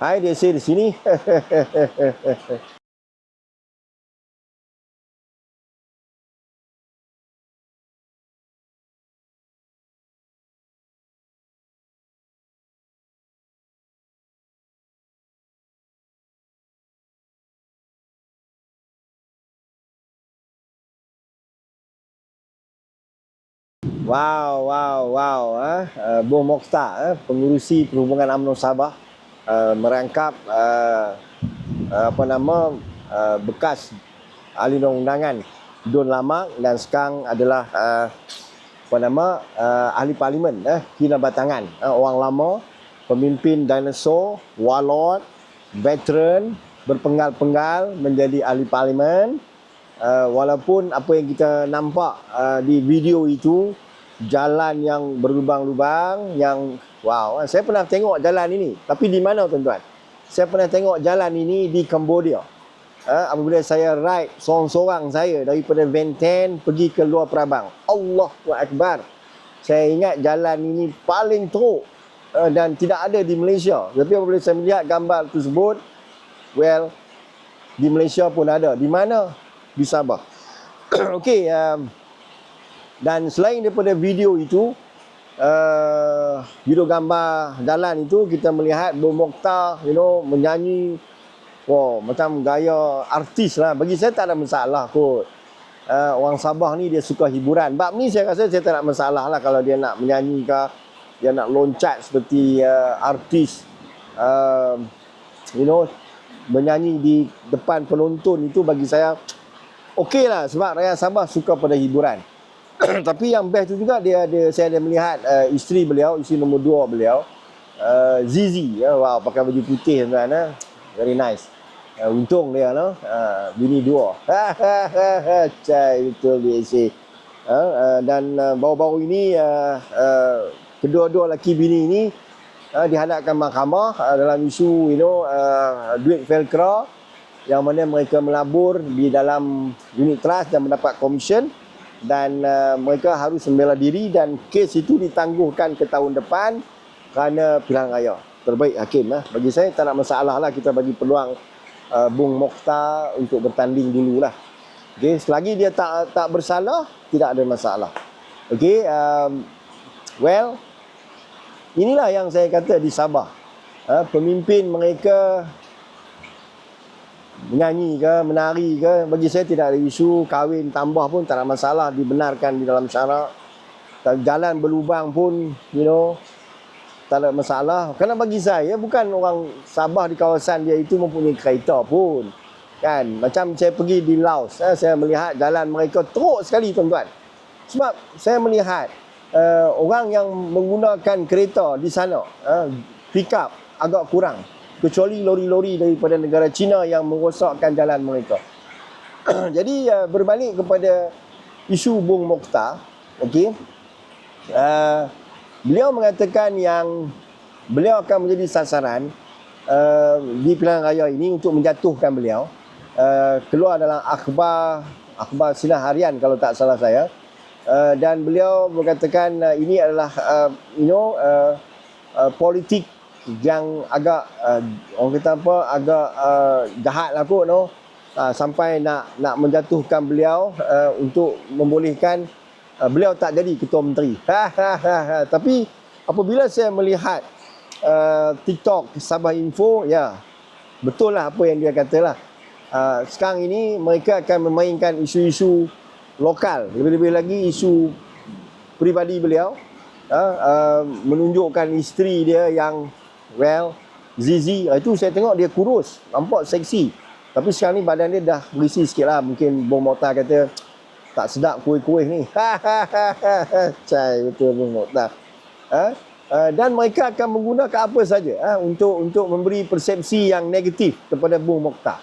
Hai dia say di sini. Wow, wow, wow. Eh. Uh, Bung Mokhtar, eh, pengurusi perhubungan UMNO Sabah, uh, merangkap uh, uh, apa nama uh, bekas ahli undang-undangan Dun Lamak dan sekarang adalah uh, apa nama uh, ahli parlimen eh Kina Batangan. Uh, orang lama pemimpin dinosaur warlord veteran berpenggal-penggal menjadi ahli parlimen. Uh, walaupun apa yang kita nampak uh, di video itu jalan yang berlubang-lubang yang wow saya pernah tengok jalan ini. Tapi di mana tuan-tuan? Saya pernah tengok jalan ini di Cambodia. Uh, apabila saya ride seorang-seorang saya daripada Venten pergi ke luar Prabang Allahu Akbar. Saya ingat jalan ini paling teruk uh, dan tidak ada di Malaysia. Tapi apabila saya melihat gambar tersebut well di Malaysia pun ada. Di mana? Di Sabah. Okey um, dan selain daripada video itu video gambar jalan itu kita melihat Bung Mokhtar you know menyanyi. Wow macam gaya artis lah. Bagi saya tak ada masalah kot. Uh, orang Sabah ni dia suka hiburan. Bab ni saya rasa saya tak ada masalah lah kalau dia nak menyanyi ke dia nak loncat seperti uh, artis. Uh, you know menyanyi di depan penonton itu bagi saya okey lah sebab rakyat Sabah suka pada hiburan tapi yang best tu juga dia ada saya ada melihat uh, isteri beliau isteri nombor dua beliau uh, Zizi ya. Wow pakai baju putih tuan eh. very nice. Uh, untung dia no? Uh, bini dua. Cai betul dia isi uh, uh, dan uh, baru-baru ini uh, uh, kedua-dua lelaki bini ini uh, dihadapkan mahkamah uh, dalam isu you know uh, duit velcro yang mana mereka melabur di dalam unit trust dan mendapat komisen dan uh, mereka harus membela diri dan kes itu ditangguhkan ke tahun depan kerana pilihan raya. Terbaik hakim lah. Bagi saya tak nak masalah lah kita bagi peluang uh, Bung Mokhtar untuk bertanding dululah. Okay, selagi dia tak tak bersalah, tidak ada masalah. Okay, um, well, inilah yang saya kata di Sabah. Uh, pemimpin mereka menyanyi ke, menari ke, bagi saya tidak ada isu kahwin tambah pun tak ada masalah dibenarkan di dalam syarak. Jalan berlubang pun, you know, tak ada masalah. Kerana bagi saya, bukan orang Sabah di kawasan dia itu mempunyai kereta pun. Kan? Macam saya pergi di Laos, eh, saya melihat jalan mereka teruk sekali tuan-tuan. Sebab saya melihat uh, orang yang menggunakan kereta di sana, uh, pick up agak kurang kecuali lori-lori daripada negara China yang merosakkan jalan mereka. Jadi uh, berbalik kepada isu Bung Mokhtar, okey. Uh, beliau mengatakan yang beliau akan menjadi sasaran uh, di pilihan raya ini untuk menjatuhkan beliau. Uh, keluar dalam akhbar akhbar sinar harian kalau tak salah saya. Uh, dan beliau mengatakan uh, ini adalah uh, you know uh, uh, politik yang agak uh, orang kata apa agak uh, jahat lah kot no? Uh, sampai nak nak menjatuhkan beliau uh, untuk membolehkan uh, beliau tak jadi ketua menteri. Tapi apabila saya melihat uh, TikTok Sabah Info ya betul lah apa yang dia katalah uh, sekarang ini mereka akan memainkan isu-isu lokal. Lebih-lebih lagi isu pribadi beliau uh, uh, menunjukkan isteri dia yang well Zizi ah, itu saya tengok dia kurus nampak seksi tapi sekarang ni badan dia dah berisi sikit lah mungkin Bung Mokhtar kata tak sedap kuih-kuih ni cai betul Bung Mokhtar ha? Uh, dan mereka akan menggunakan apa saja uh, untuk untuk memberi persepsi yang negatif kepada Bung Mokhtar.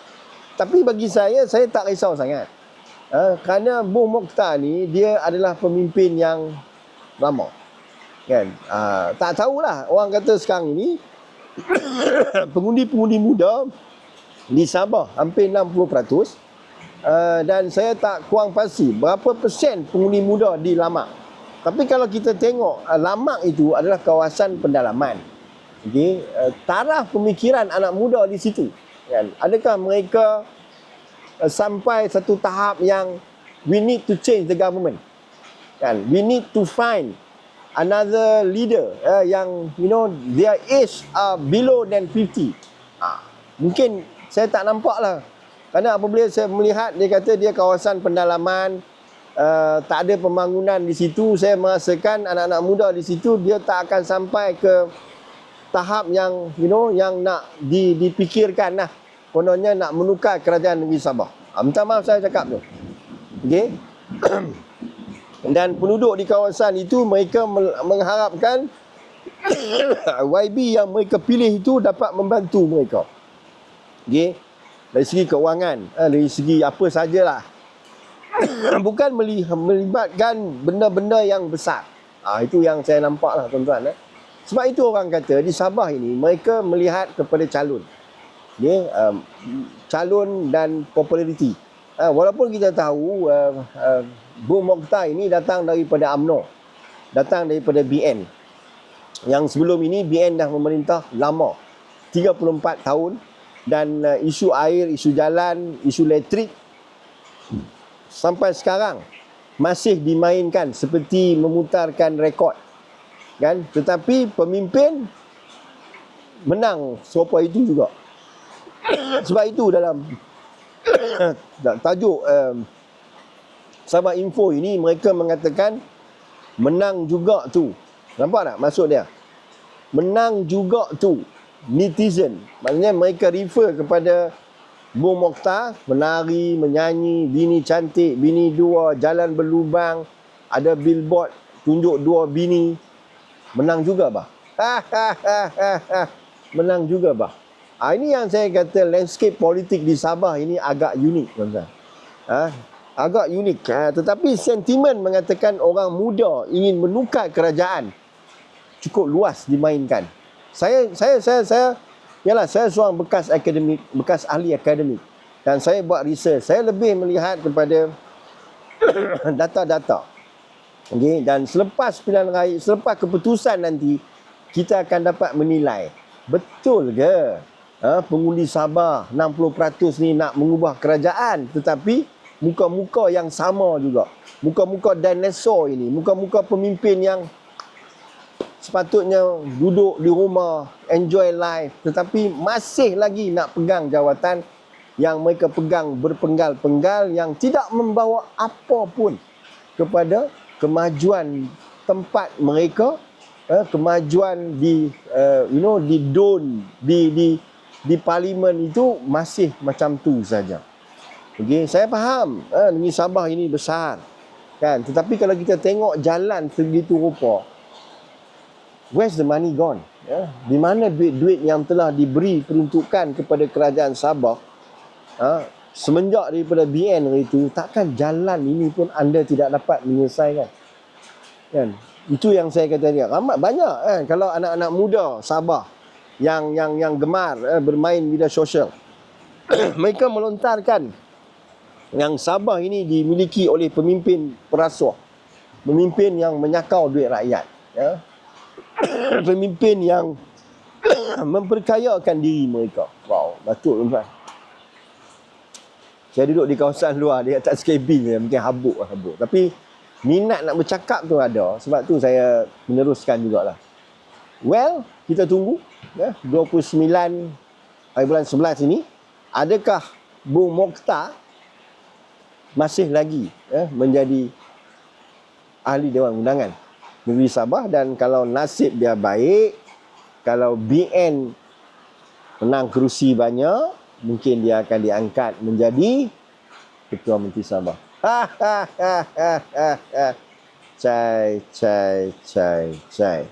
Tapi bagi saya, saya tak risau sangat. Uh, kerana Bung Mokhtar ni, dia adalah pemimpin yang lama. Kan? Uh, tak tahulah, orang kata sekarang ini, pengundi-pengundi muda di Sabah hampir 60% uh, dan saya tak kurang pasti berapa persen pengundi muda di Lamak. Tapi kalau kita tengok uh, Lamak itu adalah kawasan pendalaman. okey uh, taraf pemikiran anak muda di situ kan adakah mereka uh, sampai satu tahap yang we need to change the government kan we need to find another leader uh, yang you know their age are below than 50 ah mungkin saya tak nampak lah. Kerana apabila saya melihat dia kata dia kawasan pendalaman uh, tak ada pembangunan di situ saya merasakan anak-anak muda di situ dia tak akan sampai ke tahap yang you know yang nak di, dipikirkan lah. Kononnya nak menukar kerajaan negeri Sabah. Ah, minta maaf saya cakap tu. Okey dan penduduk di kawasan itu mereka mengharapkan YB yang mereka pilih itu dapat membantu mereka. Okey. Dari segi keuangan, eh, dari segi apa sajalah. Bukan melibatkan benda-benda yang besar. Ah itu yang saya nampak lah tuan-tuan. Eh. Sebab itu orang kata di Sabah ini mereka melihat kepada calon. Okay, um, calon dan populariti. Uh, walaupun kita tahu uh, uh, Bung Mokhtar ini datang daripada AMNO. Datang daripada BN. Yang sebelum ini BN dah memerintah lama. 34 tahun. Dan uh, isu air, isu jalan, isu elektrik. Sampai sekarang masih dimainkan seperti memutarkan rekod. Kan? Tetapi pemimpin menang serupa itu juga. Sebab itu dalam tajuk um, Sabah Info ini mereka mengatakan menang juga tu. Nampak tak maksud dia? Menang juga tu netizen. Maknanya mereka refer kepada Bu Mokhtar menari, menyanyi, bini cantik, bini dua, jalan berlubang, ada billboard tunjuk dua bini. Menang juga bah. menang juga bah. Ha, ini yang saya kata landscape politik di Sabah ini agak unik tuan-tuan. Ha, agak unik. Ha, tetapi sentimen mengatakan orang muda ingin menukar kerajaan cukup luas dimainkan. Saya saya saya saya yalah saya seorang bekas akademik, bekas ahli akademik dan saya buat research. Saya lebih melihat kepada data-data. Okay, dan selepas pilihan raya, selepas keputusan nanti kita akan dapat menilai betul ke ha, pengundi Sabah 60% ni nak mengubah kerajaan tetapi muka-muka yang sama juga. Muka-muka dinosaur ini, muka-muka pemimpin yang sepatutnya duduk di rumah, enjoy life tetapi masih lagi nak pegang jawatan yang mereka pegang berpenggal-penggal yang tidak membawa apa pun kepada kemajuan tempat mereka eh, kemajuan di uh, you know di don di di di parlimen itu masih macam tu saja. Okey, saya faham. Ha, negeri Sabah ini besar. Kan? Tetapi kalau kita tengok jalan segitu rupa, where's the money gone? Ya? Di mana duit-duit yang telah diberi peruntukan kepada kerajaan Sabah ha, semenjak daripada BN itu, takkan jalan ini pun anda tidak dapat menyelesaikan? Kan? Itu yang saya kata dia. Ramai banyak kan kalau anak-anak muda Sabah yang yang yang gemar eh, bermain media sosial. Mereka melontarkan yang Sabah ini dimiliki oleh pemimpin perasuah. Pemimpin yang menyakau duit rakyat. Ya. pemimpin yang memperkayakan diri mereka. Wow, betul tuan Saya duduk di kawasan luar, dia tak skabing je, mungkin habuk lah habuk. Tapi minat nak bercakap tu ada, sebab tu saya meneruskan jugalah. Well, kita tunggu ya, 29 hari bulan 11 ini, adakah Bung Mokhtar masih lagi ya, menjadi ahli Dewan Undangan negeri Sabah. Dan kalau nasib dia baik kalau BN menang kerusi banyak mungkin dia akan diangkat menjadi ketua menteri Sabah. Cai cai cai cai cai